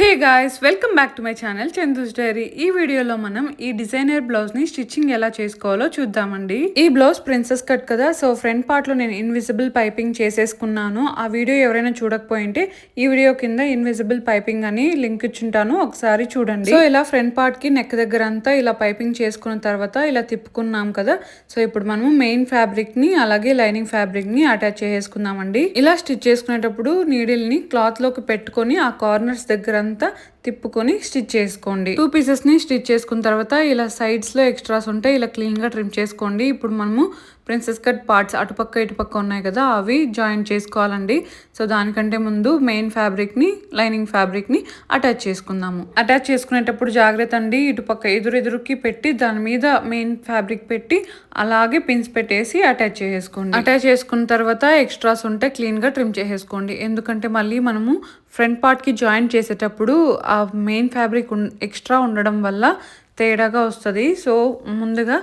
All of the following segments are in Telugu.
Hey guys welcome back to my channel Chandu's diary. ఈ వీడియోలో మనం ఈ డిజైనర్ బ్లౌజ్ని స్టిచ్చింగ్ ఎలా చేసుకోవాలో చూద్దామండి. ఈ బ్లౌజ్ ప్రిన్సెస్ కట్ కదా సో ఫ్రంట్ పార్ట్లో నేను ఇన్విజిబుల్ పైపింగ్ చేసేసుకున్నాను. ఆ వీడియో ఎవరైనా చూడకపోయింటే ఈ వీడియో కింద ఇన్విజిబుల్ పైపింగ్ అని లింక్ ఇచ్చుంటాను ఒకసారి చూడండి. సో ఇలా ఫ్రంట్ పార్ట్కి నెక్ దగ్గర అంతా ఇలా పైపింగ్ చేసుకున్న తర్వాత ఇలా తిప్పుకున్నాం కదా సో ఇప్పుడు మనము మెయిన్ ఫ్యాబ్రిక్ని అలాగే లైనింగ్ ఫ్యాబ్రిక్ని అటాచ్ చేసుకుందామండి ఇలా స్టిచ్ చేసుకునేటప్పుడు నీడిల్ని క్లాత్లోకి పెట్టుకొని ఆ కార్నర్స్ దగ్గర అంతా తిప్పుకొని స్టిచ్ చేసుకోండి. టూ పీసెస్ని స్టిచ్ చేసుకున్న తర్వాత ఇలా సైడ్స్లో ఎక్స్ట్రాస్ ఉంటే ఇలా క్లీన్గా ట్రిమ్ చేసుకోండి. ఇప్పుడు మనము ప్రిన్సెస్ కట్ పార్ట్స్ అటుపక్క ఇటుపక్క ఉన్నాయి కదా అవి జాయిన్ చేసుకోవాలండి. సో దానికంటే ముందు మెయిన్ ఫ్యాబ్రిక్ని లైనింగ్ ఫ్యాబ్రిక్ని అటాచ్ చేసుకుందాము. అటాచ్ చేసుకునేటప్పుడు జాగ్రత్త అండి ఇటుపక్క ఎదురెదురుకి పెట్టి దాని మీద మెయిన్ ఫ్యాబ్రిక్ పెట్టి అలాగే పిన్స్ పెట్టేసి అటాచ్ చేసుకోండి. అటాచ్ చేసుకున్న తర్వాత ఎక్స్ట్రాస్ ఉంటే క్లీన్గా ట్రిమ్ చేసేసుకోండి ఎందుకంటే మళ్ళీ మనము ఫ్రంట్ పార్ట్కి జాయిన్ చేసేటప్పుడు ఆ మెయిన్ ఫ్యాబ్రిక్ ఎక్స్ట్రా ఉండడం వల్ల తేడాగా వస్తుంది. సో ముందుగా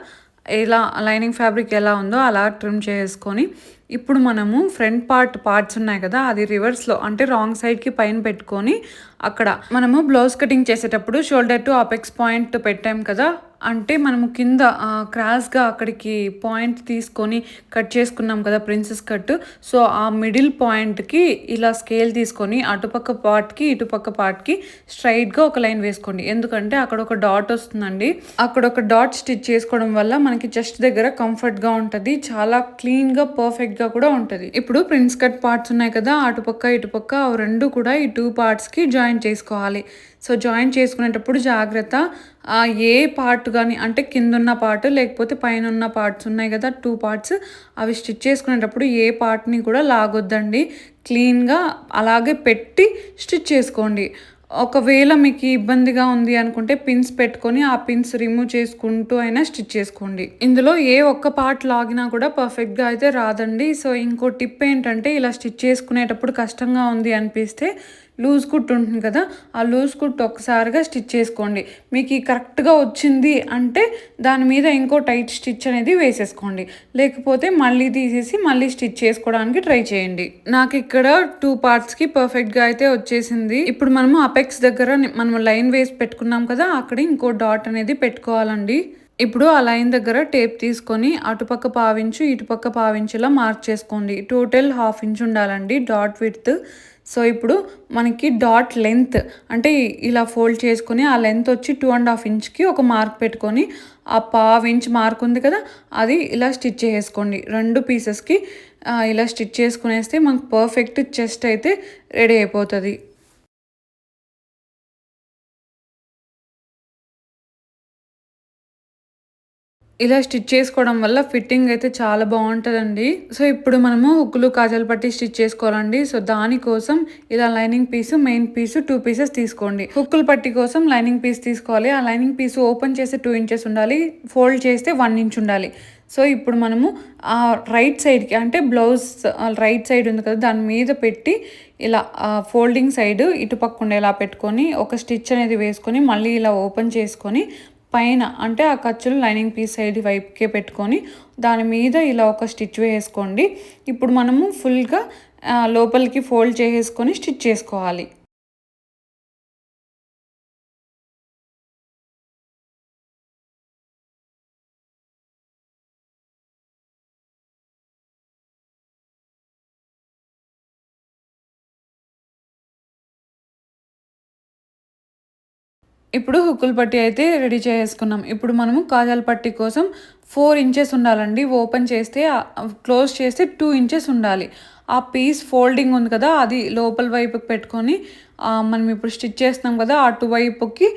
ఎలా లైనింగ్ ఫ్యాబ్రిక్ ఎలా ఉందో అలా ట్రిమ్ చేసుకొని ఇప్పుడు మనము ఫ్రంట్ పార్ట్ పార్ట్స్ ఉన్నాయి కదా అది రివర్స్లో అంటే రాంగ్ సైడ్కి పైన పెట్టుకొని అక్కడ మనము బ్లౌజ్ కటింగ్ చేసేటప్పుడు షోల్డర్ టు అపెక్స్ పాయింట్ పెట్టాం కదా అంటే మనము కింద క్రాస్గా అక్కడికి పాయింట్ తీసుకొని కట్ చేసుకున్నాం కదా ప్రిన్సెస్ కట్ సో ఆ మిడిల్ పాయింట్కి ఇలా స్కేల్ తీసుకొని అటుపక్క పార్ట్కి ఇటుపక్క పార్ట్కి స్ట్రైట్గా ఒక లైన్ వేసుకోండి. ఎందుకంటే అక్కడ ఒక డాట్ వస్తుందండి. అక్కడ ఒక డాట్ స్టిచ్ చేసుకోవడం వల్ల మనకి చెస్ట్ దగ్గర కంఫర్ట్గా ఉంటుంది. చాలా క్లీన్గా పర్ఫెక్ట్ పర్ఫెక్ట్గా కూడా ఉంటుంది. ఇప్పుడు ప్రిన్స్ కట్ పార్ట్స్ ఉన్నాయి కదా అటుపక్క ఇటుపక్క అవి రెండు కూడా ఈ టూ పార్ట్స్కి జాయిన్ చేసుకోవాలి. సో జాయిన్ చేసుకునేటప్పుడు జాగ్రత్త ఏ పార్ట్ కానీ అంటే కింద ఉన్న పార్ట్ లేకపోతే పైన ఉన్న పార్ట్స్ ఉన్నాయి కదా టూ పార్ట్స్ అవి స్టిచ్ చేసుకునేటప్పుడు ఏ పార్ట్ని కూడా లాగొద్దండి. క్లీన్గా అలాగే పెట్టి స్టిచ్ చేసుకోండి. ఒకవేళ మీకు ఇబ్బందిగా ఉంది అనుకుంటే పిన్స్ పెట్టుకొని ఆ పిన్స్ రిమూవ్ చేసుకుంటూ అయినా స్టిచ్ చేసుకోండి. ఇందులో ఏ ఒక్క పార్ట్ లాగినా కూడా పర్ఫెక్ట్గా అయితే రాదండి. సో ఇంకో టిప్ ఏంటంటే ఇలా స్టిచ్ చేసుకునేటప్పుడు కష్టంగా ఉంది అనిపిస్తే లూజ్ కుట్ ఉంటుంది కదా ఆ లూజ్ కుట్ ఒకసారిగా స్టిచ్ చేసుకోండి. మీకు కరెక్ట్గా వచ్చింది అంటే దాని మీద ఇంకో టైట్ స్టిచ్ అనేది వేసేసుకోండి. లేకపోతే మళ్ళీ తీసేసి మళ్ళీ స్టిచ్ చేసుకోవడానికి ట్రై చేయండి. నాకు ఇక్కడ టూ పార్ట్స్కి పర్ఫెక్ట్గా అయితే వచ్చేసింది. ఇప్పుడు మనము అపెక్స్ దగ్గర మనం లైన్ వేసి పెట్టుకున్నాం కదా అక్కడ ఇంకో డాట్ అనేది పెట్టుకోవాలండి. ఇప్పుడు ఆ లైన్ దగ్గర టేప్ తీసుకొని అటుపక్క పావించు ఇటుపక్క పావించులా మార్క్ చేసుకోండి టోటల్ హాఫ్ ఇంచ్ ఉండాలండి డాట్ విడ్త్. సో ఇప్పుడు మనకి డాట్ లెంత్ అంటే ఇలా ఫోల్డ్ చేసుకొని ఆ లెంత్ వచ్చి టూ అండ్ హాఫ్ ఇంచ్కి ఒక మార్క్ పెట్టుకొని ఆ పావు ఇంచ్ మార్క్ ఉంది కదా అది ఇలా స్టిచ్ చేసుకోండి. రెండు పీసెస్కి ఇలా స్టిచ్ చేసుకునేస్తే మనకు పర్ఫెక్ట్ చెస్ట్ అయితే రెడీ అయిపోతుంది. ఇలా స్టిచ్ చేసుకోవడం వల్ల ఫిట్టింగ్ అయితే చాలా బాగుంటుందండి. సో ఇప్పుడు మనము హుక్కులు కాజల్ పట్టి స్టిచ్ చేసుకోవాలండి. సో దానికోసం ఇలా lining piece main piece two pieces తీసుకోండి. హుక్కులు పట్టి కోసం లైనింగ్ పీస్ తీసుకోవాలి. ఆ లైనింగ్ పీస్ ఓపెన్ చేస్తే టూ ఇంచెస్ ఉండాలి. ఫోల్డ్ చేస్తే వన్ ఇంచ్ ఉండాలి. సో ఇప్పుడు మనము ఆ రైట్ సైడ్కి అంటే బ్లౌజ్ రైట్ సైడ్ ఉంది కదా దాని మీద పెట్టి ఇలా ఫోల్డింగ్ సైడ్ ఇటుపక్క ఉండేలా పెట్టుకొని ఒక స్టిచ్ అనేది వేసుకొని మళ్ళీ ఇలా ఓపెన్ చేసుకొని పైన అంటే ఆ ఖర్చులు లైనింగ్ పీస్ సైడ్ వైపుకే పెట్టుకొని దాని మీద ఇలా ఒక స్టిచ్ వేసుకోండి. ఇప్పుడు మనము ఫుల్గా లోపలికి ఫోల్డ్ చేసేసుకొని స్టిచ్ చేసుకోవాలి. ఇప్పుడు హుక్కుల పట్టి అయితే రెడీ చేసుకున్నాం. ఇప్పుడు మనము కాజాల పట్టి కోసం ఫోర్ ఇంచెస్ ఉండాలండి. ఓపెన్ చేస్తే క్లోజ్ చేస్తే టూ ఇంచెస్ ఉండాలి. ఆ పీస్ ఫోల్డింగ్ ఉంది కదా అది లోపల వైపుకి పెట్టుకొని మనం ఇప్పుడు స్టిచ్ చేస్తున్నాం కదా అటువైపుకి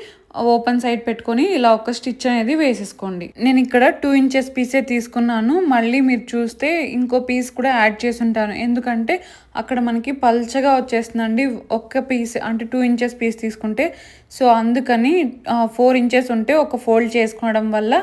ఓపెన్ సైడ్ పెట్టుకొని ఇలా ఒక స్టిచ్ అనేది వేసేసుకోండి. నేను ఇక్కడ టూ ఇంచెస్ పీసే తీసుకున్నాను. మళ్ళీ మీరు చూస్తే ఇంకో పీస్ కూడా యాడ్ చేసి ఉంటాను. ఎందుకంటే అక్కడ మనకి పల్చగా వచ్చేస్తుందండి. ఒక్క పీస్ అంటే టూ ఇంచెస్ పీస్ తీసుకుంటే. సో అందుకని ఫోర్ ఇంచెస్ ఉంటే ఒక ఫోల్డ్ చేసుకోవడం వల్ల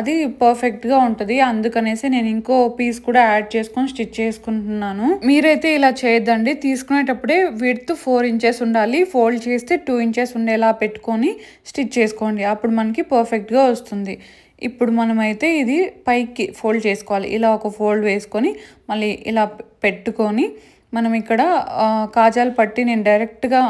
అది పర్ఫెక్ట్గా ఉంటుంది. అందుకనేసి నేను ఇంకో పీస్ కూడా యాడ్ చేసుకొని స్టిచ్ చేసుకుంటున్నాను. మీరైతే ఇలా చేయొద్దండి. తీసుకునేటప్పుడే విడ్త్ ఫోర్ ఇంచెస్ ఉండాలి. ఫోల్డ్ చేస్తే టూ ఇంచెస్ ఉండేలా పెట్టుకొని స్టిచ్ చేసుకోండి. అప్పుడు మనకి పర్ఫెక్ట్గా వస్తుంది. ఇప్పుడు మనమైతే ఇది పైకి ఫోల్డ్ చేసుకోవాలి. ఇలా ఒక ఫోల్డ్ వేసుకొని మళ్ళీ ఇలా పెట్టుకొని మనం ఇక్కడ కాజాలు పట్టి నేను డైరెక్ట్గా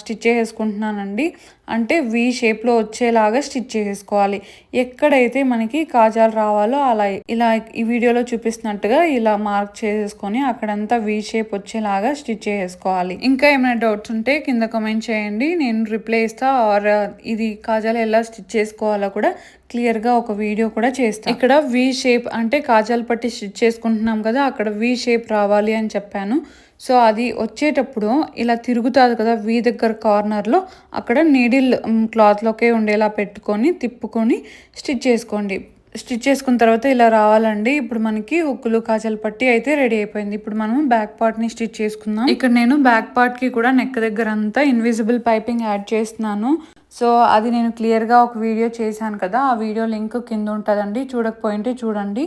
స్టిచ్ చేసేసుకుంటున్నానండి. అంటే వి షేప్లో వచ్చేలాగా స్టిచ్ చేసేసుకోవాలి. ఎక్కడైతే మనకి కాజాలు రావాలో అలా ఇలా ఈ వీడియోలో చూపిస్తున్నట్టుగా ఇలా మార్క్ చేసేసుకొని అక్కడంతా వి షేప్ వచ్చేలాగా స్టిచ్ చేసేసుకోవాలి. ఇంకా ఏమైనా డౌట్స్ ఉంటే కింద కమెంట్ చేయండి. నేను రిప్లై ఇస్తా. ఆర్ ఇది కాజాలు ఎలా స్టిచ్ చేసుకోవాలో కూడా క్లియర్గా ఒక వీడియో కూడా చేస్తాను ఇక్కడ వి షేప్ అంటే కాజాలు పట్టి స్టిచ్ చేసుకుంటున్నాం కదా అక్కడ వి షేప్ రావాలి అని చెప్పాను. సో అది వచ్చేటప్పుడు ఇలా తిరుగుతుంది కదా వీ దగ్గర కార్నర్లో అక్కడ నీడిల్ క్లాత్లోకే ఉండేలా పెట్టుకొని తిప్పుకొని స్టిచ్ చేసుకోండి. స్టిచ్ చేసుకున్న తర్వాత ఇలా రావాలండి. ఇప్పుడు మనకి హుక్కులు కాజల్ పట్టి అయితే రెడీ అయిపోయింది. ఇప్పుడు మనం బ్యాక్ పార్ట్ని స్టిచ్ చేసుకుందాం. ఇక్కడ నేను బ్యాక్ పార్ట్కి కూడా నెక్ దగ్గర అంతా ఇన్విజిబుల్ పైపింగ్ యాడ్ చేస్తున్నాను. సో అది నేను క్లియర్గా ఒక వీడియో చేశాను కదా ఆ వీడియో లింక్ కింద ఉంటుందండి. చూడకపోయింటే చూడండి.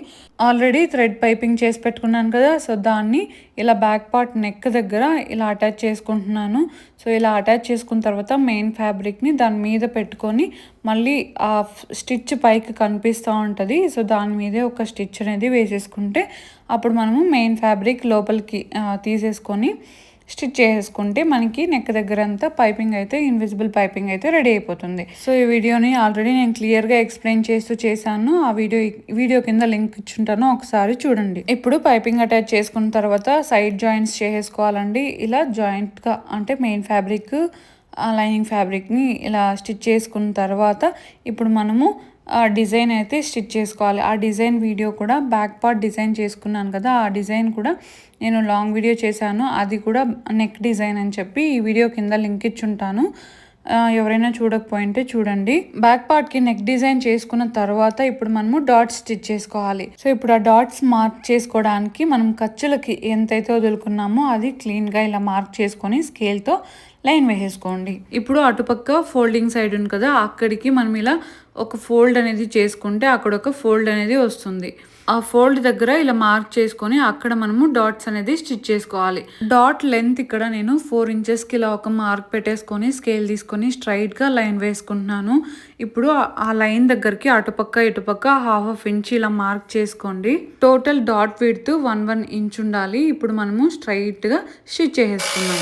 ఆల్రెడీ థ్రెడ్ పైపింగ్ చేసి పెట్టుకున్నాను కదా సో దాన్ని ఇలా బ్యాక్ పార్ట్ నెక్ దగ్గర ఇలా అటాచ్ చేసుకుంటున్నాను. సో ఇలా అటాచ్ చేసుకున్న తర్వాత మెయిన్ ఫ్యాబ్రిక్ని దాని మీద పెట్టుకొని మళ్ళీ ఆ స్టిచ్ పైకి కనిపిస్తూ ఉంటుంది. సో దాని మీదే ఒక స్టిచ్ అనేది వేసేసుకుంటే అప్పుడు మనము మెయిన్ ఫ్యాబ్రిక్ లోపలికి తీసేసుకొని స్టిచ్ చేసేసుకుంటే మనకి నెక్ దగ్గర అంతా పైపింగ్ అయితే ఇన్విజిబుల్ పైపింగ్ అయితే రెడీ అయిపోతుంది. సో ఈ వీడియోని ఆల్రెడీ నేను క్లియర్గా ఎక్స్ప్లెయిన్ చేస్తూ చేశాను. ఆ వీడియో వీడియో కింద లింక్ ఇచ్చుంటాను. ఒకసారి చూడండి. ఇప్పుడు పైపింగ్ అటాచ్ చేసుకున్న తర్వాత సైడ్ జాయింట్స్ చేసేసుకోవాలండి. ఇలా జాయింట్గా అంటే మెయిన్ ఫ్యాబ్రిక్ లైనింగ్ ఫ్యాబ్రిక్ని ఇలా స్టిచ్ చేసుకున్న తర్వాత ఇప్పుడు మనము డిజైన్ అయితే స్టిచ్ చేసుకోవాలి. ఆ డిజైన్ వీడియో కూడా బ్యాక్ పార్ట్ డిజైన్ చేసుకున్నాను కదా ఆ డిజైన్ కూడా నేను లాంగ్ వీడియో చేశాను. అది కూడా నెక్ డిజైన్ అని చెప్పి ఈ వీడియో కింద లింక్ ఇచ్చుంటాను. ఎవరైనా చూడకపోయింటే చూడండి. బ్యాక్ పార్ట్కి నెక్ డిజైన్ చేసుకున్న తర్వాత ఇప్పుడు మనము డాట్స్ స్టిచ్ చేసుకోవాలి. సో ఇప్పుడు ఆ డాట్స్ మార్క్ చేసుకోవడానికి మనం ఖర్చులకి ఎంతైతే వదులుకున్నామో అది క్లీన్గా ఇలా మార్క్ చేసుకొని స్కేల్తో లైన్ వేసేసుకోండి. ఇప్పుడు అటుపక్క ఫోల్డింగ్ సైడ్ ఉంది కదా అక్కడికి మనం ఇలా ఒక ఫోల్డ్ అనేది చేసుకుంటే అక్కడ ఒక ఫోల్డ్ అనేది వస్తుంది. ఆ ఫోల్డ్ దగ్గర ఇలా మార్క్ చేసుకొని అక్కడ మనము డాట్స్ అనేది స్టిచ్ చేసుకోవాలి. డాట్ లెంత్ ఇక్కడ నేను ఫోర్ ఇంచెస్కి ఇలా ఒక మార్క్ పెట్టేసుకొని స్కేల్ తీసుకొని స్ట్రైట్గా లైన్ వేసుకుంటున్నాను. ఇప్పుడు ఆ- లైన్ దగ్గరికి అటుపక్క ఇటుపక్క హాఫ్ హాఫ్ ఇంచ్ ఇలా మార్క్ చేసుకోండి. టోటల్ డాట్ విడ్త్ వన్ వన్ ఇంచ్ ఉండాలి. ఇప్పుడు మనము స్ట్రైట్గా స్టిచ్ చేసేసుకున్నాం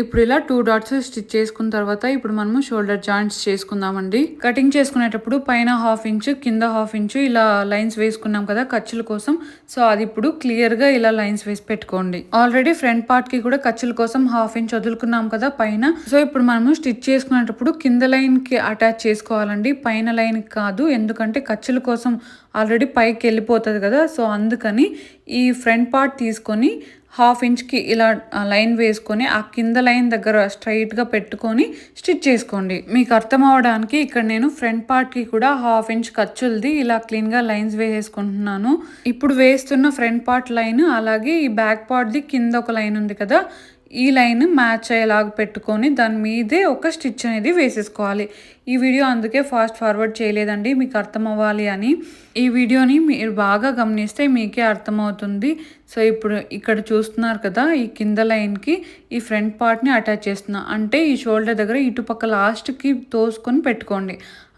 ఇప్పుడు ఇలా టూ డాట్స్ స్టిచ్ చేసుకున్న తర్వాత ఇప్పుడు మనము షోల్డర్ జాయింట్స్ చేసుకుందామండి. కటింగ్ చేసుకునేటప్పుడు పైన హాఫ్ ఇంచ్ కింద హాఫ్ ఇంచ్ ఇలా లైన్స్ వేసుకున్నాం కదా ఖర్చుల కోసం. సో అది ఇప్పుడు క్లియర్గా ఇలా లైన్స్ వేసి పెట్టుకోండి. ఆల్రెడీ ఫ్రంట్ పార్ట్కి కూడా ఖర్చుల కోసం హాఫ్ ఇంచ్ వదులుకున్నాం కదా పైన. సో ఇప్పుడు మనము స్టిచ్ చేసుకునేటప్పుడు కింద లైన్కి అటాచ్ చేసుకోవాలండి. పైన లైన్ కాదు ఎందుకంటే ఖర్చుల కోసం ఆల్రెడీ పైకి వెళ్ళిపోతుంది కదా. సో అందుకని ఈ ఫ్రంట్ పార్ట్ తీసుకొని హాఫ్ ఇంచ్కి ఇలా లైన్ వేసుకొని ఆ కింద లైన్ దగ్గర స్ట్రైట్గా పెట్టుకొని స్టిచ్ చేసుకోండి. మీకు అర్థం అవడానికి ఇక్కడ నేను ఫ్రంట్ పార్ట్కి కూడా హాఫ్ ఇంచ్ ఖర్చులది ఇలా క్లీన్గా లైన్స్ వేసేసుకుంటున్నాను. ఇప్పుడు వేస్తున్న ఫ్రంట్ పార్ట్ లైన్ అలాగే ఈ బ్యాక్ పార్ట్ది కింద ఒక లైన్ ఉంది కదా ఈ లైన్ మ్యాచ్ అయ్యేలాగా పెట్టుకొని దాని మీదే ఒక స్టిచ్ అనేది వేసేసుకోవాలి. ఈ వీడియో అందుకే ఫాస్ట్ ఫార్వర్డ్ చేయలేదండి మీకు అర్థం అవ్వాలి అని. ఈ వీడియోని మీరు బాగా గమనిస్తే మీకే అర్థమవుతుంది. సో ఇప్పుడు ఇక్కడ చూస్తున్నారు కదా ఈ కింద లైన్కి ఈ ఫ్రంట్ పార్ట్ని అటాచ్ చేస్తున్నా. అంటే ఈ షోల్డర్ దగ్గర ఇటుపక్క లాస్ట్కి తోసుకొని పెట్టుకోండి.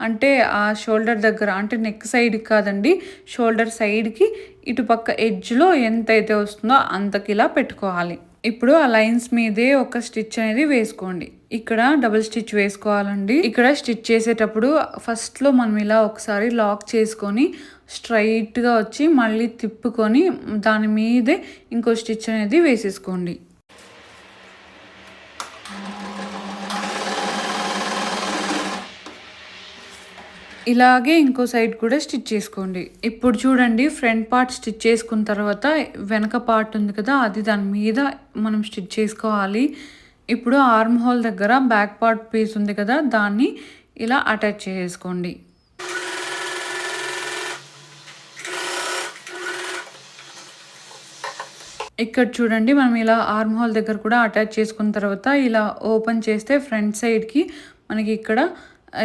అంటే ఆ షోల్డర్ దగ్గర అంటే నెక్ సైడ్ కాదండి షోల్డర్ సైడ్కి ఇటుపక్క ఎడ్జ్లో ఎంతైతే వస్తుందో అంతకిలా పెట్టుకోవాలి. ఇప్పుడు ఆ లైన్స్ మీదే ఒక స్టిచ్ అనేది వేసుకోండి. ఇక్కడ డబుల్ స్టిచ్ వేసుకోవాలండి. ఇక్కడ స్టిచ్ చేసేటప్పుడు ఫస్ట్లో మనం ఇలా ఒకసారి లాక్ చేసుకొని స్ట్రైట్గా వచ్చి మళ్ళీ తిప్పుకొని దాని మీదే ఇంకో స్టిచ్ అనేది వేసేసుకోండి. ఇలాగే ఇంకో సైడ్ కూడా స్టిచ్ చేసుకోండి. ఇప్పుడు చూడండి ఫ్రంట్ పార్ట్ స్టిచ్ చేసుకున్న తర్వాత వెనక పార్ట్ ఉంది కదా అది దాని మీద మనం స్టిచ్ చేసుకోవాలి. ఇప్పుడు ఆర్మ్ హోల్ దగ్గర బ్యాక్ పార్ట్ పీస్ ఉంది కదా దాన్ని ఇలా అటాచ్ చేసుకోండి. ఇక్కడ చూడండి మనం ఇలా ఆర్మ్ హోల్ దగ్గర కూడా అటాచ్ చేసుకున్న తర్వాత ఇలా ఓపెన్ చేస్తే ఫ్రంట్ సైడ్కి మనకి ఇక్కడ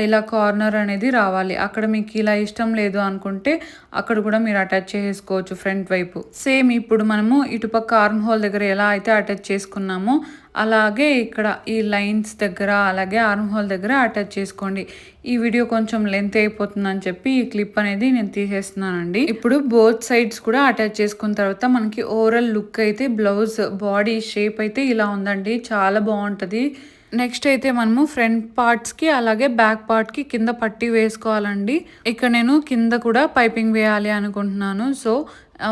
ఇలా కార్నర్ అనేది రావాలి. అక్కడ మీకు ఇలా ఇష్టం లేదు అనుకుంటే అక్కడ కూడా మీరు అటాచ్ చేసుకోవచ్చు ఫ్రంట్ వైపు. సేమ్ ఇప్పుడు మనము ఇటుపక్క ఆర్మ్ హోల్ దగ్గర ఎలా అయితే అటాచ్ చేసుకున్నామో అలాగే ఇక్కడ ఈ లైన్స్ దగ్గర అలాగే ఆర్మ్ హోల్ దగ్గర అటాచ్ చేసుకోండి. ఈ వీడియో కొంచెం లెంత్ అయిపోతుందని చెప్పి ఈ క్లిప్ అనేది నేను తీసేస్తున్నానండి. ఇప్పుడు బోత్ సైడ్స్ కూడా అటాచ్ చేసుకున్న తర్వాత మనకి ఓవరాల్ లుక్ అయితే బ్లౌజ్ బాడీ షేప్ అయితే ఇలా ఉందండి. చాలా బాగుంటుంది. నెక్స్ట్ అయితే మనము ఫ్రంట్ పార్ట్స్కి అలాగే బ్యాక్ పార్ట్కి కింద పట్టి వేసుకోవాలండి. ఇక్కడ నేను కింద కూడా పైపింగ్ వేయాలి అనుకుంటున్నాను. So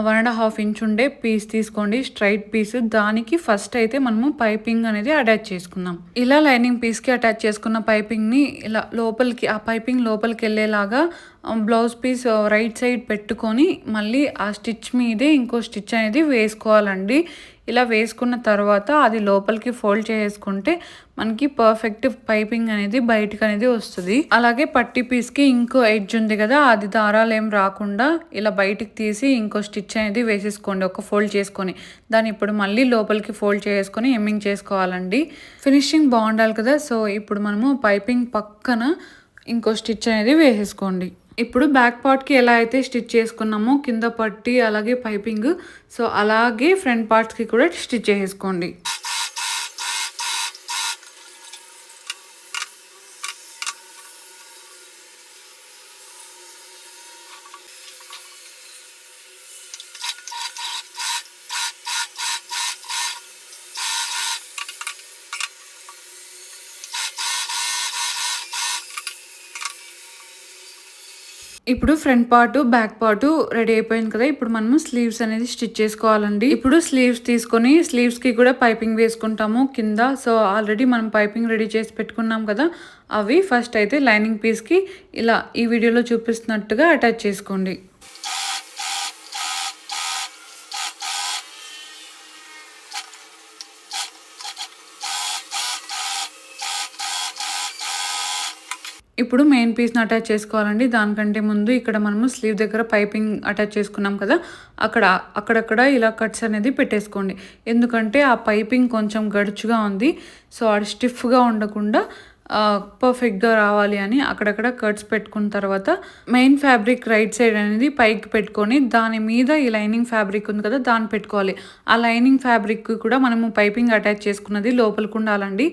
one and half inch ఉండే పీస్ తీసుకోండి. స్ట్రైట్ పీస్ దానికి ఫస్ట్ అయితే మనము పైపింగ్ అనేది అటాచ్ చేసుకుందాం. ఇలా లైనింగ్ పీస్కి అటాచ్ చేసుకున్న పైపింగ్ని ఇలా లోపలికి ఆ పైపింగ్ లోపలికి వెళ్ళేలాగా బ్లౌజ్ పీస్ రైట్ సైడ్ పెట్టుకొని మళ్ళీ ఆ స్టిచ్ మీదే ఇంకో స్టిచ్ అనేది వేసుకోవాలండి. ఇలా వేసుకున్న తర్వాత అది లోపలికి ఫోల్డ్ చేసుకుంటే మనకి పర్ఫెక్ట్ పైపింగ్ అనేది బయటకు అనేది వస్తుంది. అలాగే పట్టి పీస్కి ఇంకో ఎడ్జ్ ఉంది కదా అది దారాలు ఏం రాకుండా ఇలా బయటికి తీసి ఇంకో స్టిచ్ అనేది వేసేసుకోండి ఒక ఫోల్డ్ చేసుకొని. దాన్ని ఇప్పుడు మళ్ళీ లోపలికి ఫోల్డ్ చేసుకొని ఎమ్మింగ్ చేసుకోవాలండి. ఫినిషింగ్ బాగుండాలి కదా సో ఇప్పుడు మనము పైపింగ్ పక్కన ఇంకో స్టిచ్ అనేది వేసేసుకోండి. ఇప్పుడు బ్యాక్ పార్ట్కి ఎలా అయితే స్టిచ్ చేసుకున్నామో కింద పట్టి అలాగే పైపింగ్ సో అలాగే ఫ్రంట్ పార్ట్స్కి కూడా స్టిచ్ చేసుకోండి. ఇప్పుడు front part back part ready అయిపోయింది కదా. ఇప్పుడు మనము స్లీవ్స్ అనేది స్టిచ్ చేసుకోవాలండి. ఇప్పుడు స్లీవ్స్ తీసుకొని స్లీవ్స్కి కూడా పైపింగ్ వేసుకుంటాము కింద. సో ఆల్రెడీ మనం పైపింగ్ రెడీ చేసి పెట్టుకున్నాం కదా. అవి ఫస్ట్ అయితే లైనింగ్ పీస్కి ఇలా ఈ వీడియోలో చూపిస్తున్నట్టుగా అటాచ్ చేసుకోండి. ఇప్పుడు మెయిన్ పీస్ని అటాచ్ చేసుకోవాలండి. దానికంటే ముందు ఇక్కడ మనము స్లీవ్ దగ్గర పైపింగ్ అటాచ్ చేసుకున్నాం కదా అక్కడ అక్కడక్కడ ఇలా కట్స్ అనేది పెట్టేసుకోండి. ఎందుకంటే ఆ పైపింగ్ కొంచెం గడుచుగా ఉంది. సో అది స్టిఫ్గా ఉండకుండా పర్ఫెక్ట్గా రావాలి అని అక్కడక్కడ కట్స్ పెట్టుకున్న తర్వాత మెయిన్ ఫ్యాబ్రిక్ రైట్ సైడ్ అనేది పైకి పెట్టుకొని దాని మీద ఈ లైనింగ్ ఫ్యాబ్రిక్ ఉంది కదా దాన్ని పెట్టుకోవాలి. ఆ లైనింగ్ ఫ్యాబ్రిక్ కూడా మనము పైపింగ్ అటాచ్ చేసుకున్నది లోపలికి ఉండాలండి.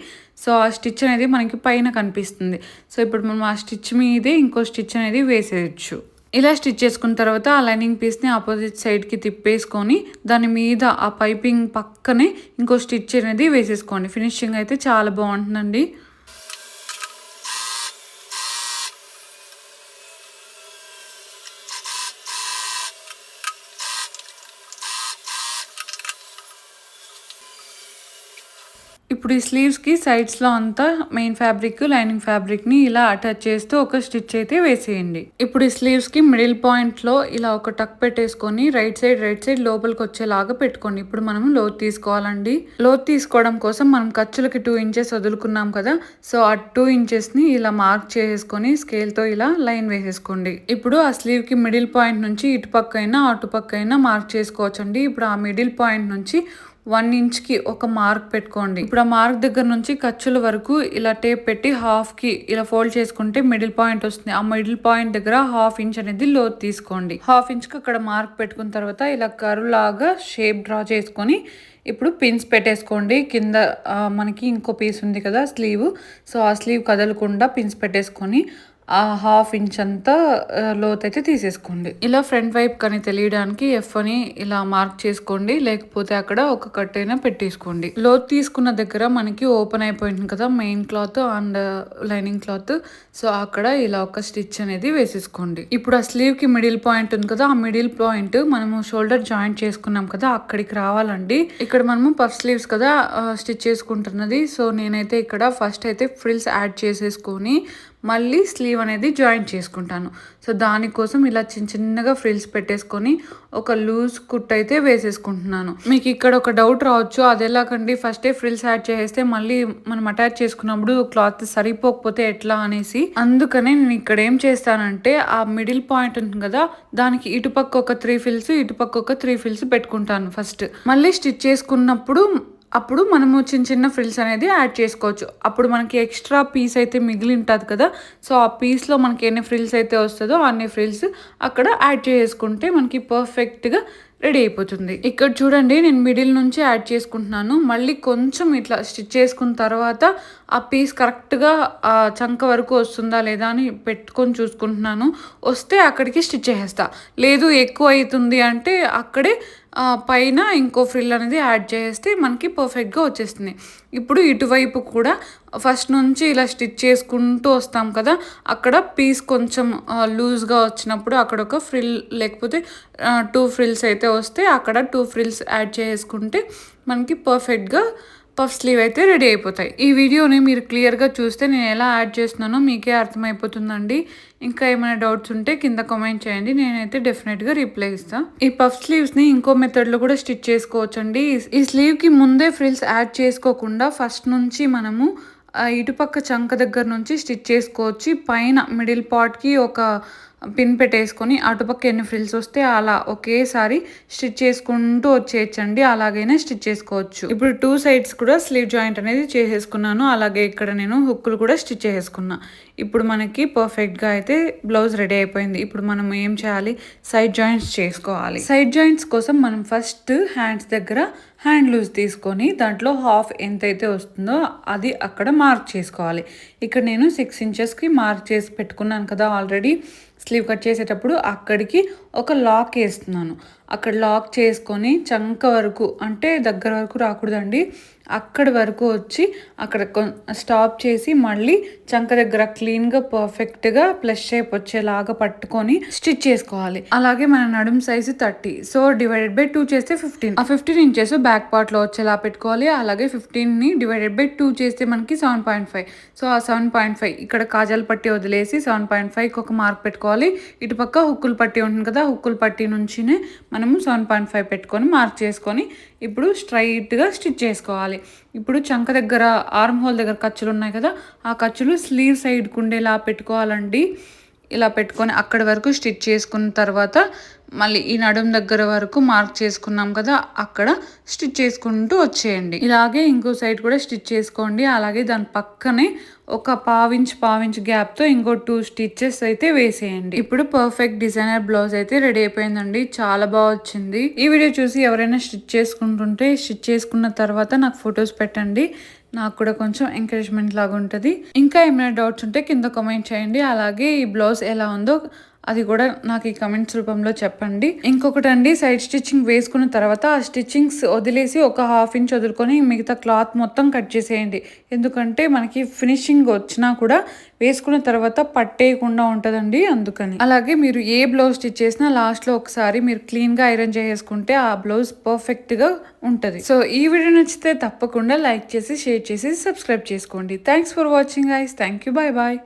సో ఆ స్టిచ్ అనేది మనకి పైన కనిపిస్తుంది. సో ఇప్పుడు మనం ఆ స్టిచ్ మీదే ఇంకో స్టిచ్ అనేది వేసేయచ్చు. ఇలా స్టిచ్ చేసుకున్న తర్వాత ఆ లైనింగ్ పీస్ని ఆపోజిట్ సైడ్కి తిప్పేసుకొని దాని మీద ఆ పైపింగ్ పక్కనే ఇంకో స్టిచ్ అనేది వేసేసుకోండి. ఫినిషింగ్ అయితే చాలా బాగుంటుందండి. ఇప్పుడు ఈ స్లీవ్స్కి సైడ్స్లో అంతా మెయిన్ ఫ్యాబ్రిక్ లైనింగ్ ఫ్యాబ్రిక్ని ఇలా అటాచ్ చేస్తూ ఒక స్టిచ్ అయితే వేసేయండి. ఇప్పుడు ఈ స్లీవ్స్కి మిడిల్ పాయింట్లో ఇలా ఒక టక్ పెట్టేసుకొని రైట్ సైడ్ రైట్ సైడ్ లోపలికి వచ్చేలాగా పెట్టుకోండి. ఇప్పుడు మనం లోత్ తీసుకోవాలండి. లోత్ తీసుకోవడం కోసం మనం ఖర్చులకి టూ ఇంచెస్ వదులుకున్నాం కదా సో ఆ టూ ఇంచెస్ని ఇలా మార్క్ చేసుకొని స్కేల్తో ఇలా లైన్ వేసేసుకోండి. ఇప్పుడు ఆ స్లీవ్కి మిడిల్ పాయింట్ నుంచి ఇటుపక్క అయినా అటుపక్క అయినా మార్క్ చేసుకోవచ్చండి. ఇప్పుడు ఆ మిడిల్ పాయింట్ నుంచి వన్ ఇంచ్కి ఒక మార్క్ పెట్టుకోండి. ఇప్పుడు ఆ మార్క్ దగ్గర నుంచి ఖర్చుల వరకు ఇలా టేప్ పెట్టి హాఫ్కి ఇలా ఫోల్డ్ చేసుకుంటే మిడిల్ పాయింట్ వస్తుంది. ఆ మిడిల్ పాయింట్ దగ్గర హాఫ్ ఇంచ్ అనేది లోతు తీసుకోండి. హాఫ్ ఇంచ్కి అక్కడ మార్క్ పెట్టుకున్న తర్వాత ఇలా కరువు లాగా షేప్ డ్రా చేసుకొని ఇప్పుడు పిన్స్ పెట్టేసుకోండి. కింద మనకి ఇంకో పీస్ ఉంది కదా స్లీవ్. సో ఆ స్లీవ్ కదలకుండా పిన్స్ పెట్టేసుకొని ఆ హాఫ్ ఇంచ్ అంతా లోత్ అయితే తీసేసుకోండి. ఇలా ఫ్రంట్ వైప్ కానీ తెలియడానికి ఎఫ్ అని ఇలా మార్క్ చేసుకోండి లేకపోతే అక్కడ ఒక కట్ అయినా పెట్టేసుకోండి. లోత్ తీసుకున్న దగ్గర మనకి ఓపెన్ అయిపోయింది కదా main cloth and lining cloth so అక్కడ ఇలా ఒక స్టిచ్ అనేది వేసేసుకోండి. ఇప్పుడు ఆ స్లీవ్కి మిడిల్ పాయింట్ ఉంది కదా ఆ మిడిల్ పాయింట్ మనము షోల్డర్ జాయింట్ చేసుకున్నాం కదా అక్కడికి రావాలండి. ఇక్కడ మనము పఫ్ స్లీవ్స్ కదా స్టిచ్ చేసుకుంటున్నది. సో నేనైతే ఇక్కడ ఫస్ట్ అయితే ఫ్రిల్స్ యాడ్ చేసేసుకొని మళ్ళీ స్లీవ్ అనేది జాయిన్ చేసుకుంటాను. సో దానికోసం ఇలా చిన్న చిన్నగా ఫ్రిల్స్ పెట్టేసుకొని ఒక లూజ్ కుట్ అయితే వేసేసుకుంటున్నాను. మీకు ఇక్కడ ఒక డౌట్ రావచ్చు. అది ఎలాగండి? ఫస్టే ఫ్రిల్స్ యాడ్ చేస్తే మళ్ళీ మనం అటాచ్ చేసుకున్నప్పుడు క్లాత్ సరిపోకపోతే ఎట్లా అనేసి. అందుకనే నేను ఇక్కడ ఏం చేస్తానంటే ఆ మిడిల్ పాయింట్ ఉంటుంది కదా దానికి ఇటుపక్క ఒక త్రీ ఫిల్స్ ఇటుపక్క ఒక త్రీ ఫిల్స్ పెట్టుకుంటాను ఫస్ట్. మళ్ళీ స్టిచ్ చేసుకున్నప్పుడు అప్పుడు మనము చిన్న చిన్న ఫ్రిల్స్ అనేది యాడ్ చేసుకోవచ్చు. అప్పుడు మనకి ఎక్స్ట్రా పీస్ అయితే మిగిలి ఉంటుంది కదా. సో ఆ పీస్లో మనకి ఎన్ని ఫ్రిల్స్ అయితే వస్తుందో అన్ని ఫ్రిల్స్ అక్కడ యాడ్ చేసుకుంటే మనకి పర్ఫెక్ట్గా రెడీ అయిపోతుంది. ఇక్కడ చూడండి నేను మిడిల్ నుంచి యాడ్ చేసుకుంటున్నాను. మళ్ళీ కొంచెం ఇట్లా స్టిచ్ చేసుకున్న తర్వాత ఆ పీస్ కరెక్ట్గా ఆ చంక వరకు వస్తుందా లేదా అని పెట్టుకొని చూసుకుంటున్నాను. వస్తే అక్కడికి స్టిచ్ చేసేస్తా. లేదు ఎక్కువ అవుతుంది అంటే అక్కడే పైన ఇంకో ఫ్రిల్ అనేది యాడ్ చేస్తే మనకి పర్ఫెక్ట్గా వచ్చేస్తుంది. ఇప్పుడు ఇటువైపు కూడా ఫస్ట్ నుంచి ఇలా స్టిచ్ చేసుకుంటూ వస్తాం కదా అక్కడ పీస్ కొంచెం లూజ్గా వచ్చినప్పుడు అక్కడ ఒక ఫ్రిల్ లేకపోతే టూ ఫ్రిల్స్ అయితే వస్తే అక్కడ టూ ఫ్రిల్స్ యాడ్ చేసుకుంటే మనకి పర్ఫెక్ట్గా పఫ్ స్లీవ్ అయితే రెడీ అయిపోతాయి. ఈ వీడియోని మీరు క్లియర్గా చూస్తే నేను ఎలా యాడ్ చేస్తున్నానో మీకే అర్థమైపోతుందండి. ఇంకా ఏమైనా డౌట్స్ ఉంటే కింద కామెంట్ చేయండి. నేనైతే డెఫినెట్గా రిప్లై ఇస్తాను ఈ పఫ్ స్లీవ్స్ని ఇంకో మెథడ్లో కూడా స్టిచ్ చేసుకోవచ్చండి. ఈ- ఈ స్లీవ్కి ముందే ఫ్రిల్స్ యాడ్ చేసుకోకుండా ఫస్ట్ నుంచి మనము ఇటుపక్క చంక దగ్గర నుంచి స్టిచ్ చేసుకోవచ్చు. పైన మిడిల్ పార్ట్కి ఒక పిన్ పెట్టేసుకొని అటుపక్క ఎన్ని ఫ్రిల్స్ వస్తే అలా ఒకేసారి స్టిచ్ చేసుకుంటూ వచ్చేయచ్చండి. అలాగైనా స్టిచ్ చేసుకోవచ్చు. ఇప్పుడు టూ సైడ్స్ కూడా స్లీవ్ జాయింట్ అనేది చేసేసుకున్నాను. అలాగే ఇక్కడ నేను హుక్కులు కూడా స్టిచ్ చేసేసుకున్నా. ఇప్పుడు మనకి పర్ఫెక్ట్గా అయితే బ్లౌజ్ రెడీ అయిపోయింది. ఇప్పుడు మనం ఏం చేయాలి? సైడ్ జాయింట్స్ చేసుకోవాలి. సైడ్ జాయింట్స్ కోసం మనం ఫస్ట్ హ్యాండ్స్ దగ్గర హ్యాండ్ లూజ్ తీసుకొని దాంట్లో హాఫ్ ఎంతైతే వస్తుందో అది అక్కడ మార్క్ చేసుకోవాలి. ఇక్కడ నేను సిక్స్ ఇంచెస్కి మార్క్ చేసి పెట్టుకున్నాను కదా ఆల్రెడీ స్లీవ్ కట్ చేసేటప్పుడు అక్కడికి ఒక లాక్ వేస్తున్నాను. అక్కడ లాక్ చేసుకొని చంక వరకు అంటే దగ్గర వరకు రాకూడదండి. అక్కడి వరకు వచ్చి అక్కడ స్టాప్ చేసి మళ్ళీ చంక దగ్గర క్లీన్గా పర్ఫెక్ట్గా ప్లస్ షేప్ వచ్చేలాగా పట్టుకొని స్టిచ్ చేసుకోవాలి. అలాగే మన నడుం size thirty so divided by two చేస్తే ఫిఫ్టీన్ ఆ ఫిఫ్టీన్ ఇంచెస్ బ్యాక్ పార్ట్లో వచ్చేలా పెట్టుకోవాలి. అలాగే ఫిఫ్టీన్ని డివైడెడ్ బై టూ చేస్తే మనకి సెవెన్ పాయింట్ ఫైవ్ సో ఆ సెవెన్ పాయింట్ ఫైవ్ ఇక్కడ కాజల్ పట్టి వదిలేసి సెవెన్ పాయింట్ ఫైవ్కి ఒక మార్క్ పెట్టుకోవాలి. ఇటుపక్క హుక్కులు పట్టి ఉంటుంది కదా హుక్కులు పట్టి నుంచినే మనము సెవెన్ పాయింట్ ఫైవ్ పెట్టుకొని మార్క్ చేసుకొని ఇప్పుడు స్ట్రైట్గా స్టిచ్ చేసుకోవాలి. ఇప్పుడు చంక దగ్గర ఆర్మ్ హోల్ దగ్గర ఖర్చులు ఉన్నాయి కదా ఆ ఖర్చులు స్లీవ్ సైడ్కి ఉండేలా పెట్టుకోవాలండి. ఇలా పెట్టుకొని అక్కడి వరకు స్టిచ్ చేసుకున్న తర్వాత మళ్ళీ ఈ నడుం దగ్గర వరకు మార్క్ చేసుకున్నాం కదా అక్కడ స్టిచ్ చేసుకుంటూ వచ్చేయండి. ఇలాగే ఇంకో సైడ్ కూడా స్టిచ్ చేసుకోండి. అలాగే దాని పక్కనే ఒక పావించ్ పావించ్ గ్యాప్తో ఇంకో టూ స్టిచ్చెస్ అయితే వేసేయండి. ఇప్పుడు పర్ఫెక్ట్ డిజైనర్ బ్లౌజ్ అయితే రెడీ అయిపోయిందండి. చాలా బాగా వచ్చింది. ఈ వీడియో చూసి ఎవరైనా స్టిచ్ చేసుకుంటుంటే స్టిచ్ చేసుకున్న తర్వాత నాకు ఫొటోస్ పెట్టండి. నాకు కూడా కొంచెం ఎంకరేజ్మెంట్ లాగా ఉంటుంది ఇంకా ఏమైనా డౌట్స్ ఉంటే కింద కామెంట్ చేయండి. అలాగే ఈ బ్లౌజ్ ఎలా ఉందో అది కూడా నాకు ఈ కమెంట్స్ రూపంలో చెప్పండి. ఇంకొకటి అండి సైడ్ స్టిచ్చింగ్ వేసుకున్న తర్వాత ఆ స్టిచ్చింగ్స్ వదిలేసి ఒక హాఫ్ ఇంచ్ వదులుకొని మిగతా క్లాత్ మొత్తం కట్ చేసేయండి. ఎందుకంటే మనకి ఫినిషింగ్ వచ్చినా కూడా వేసుకున్న తర్వాత పట్టేయకుండా ఉంటుందండి అందుకని. అలాగే మీరు ఏ బ్లౌజ్ స్టిచ్ చేసినా లాస్ట్లో ఒకసారి మీరు క్లీన్గా ఐరన్ చేసుకుంటే ఆ బ్లౌజ్ పర్ఫెక్ట్గా ఉంటుంది. సో ఈ వీడియో నచ్చితే తప్పకుండా లైక్ చేసి షేర్ చేసి సబ్స్క్రైబ్ చేసుకోండి. Thanks for watching guys thank you bye bye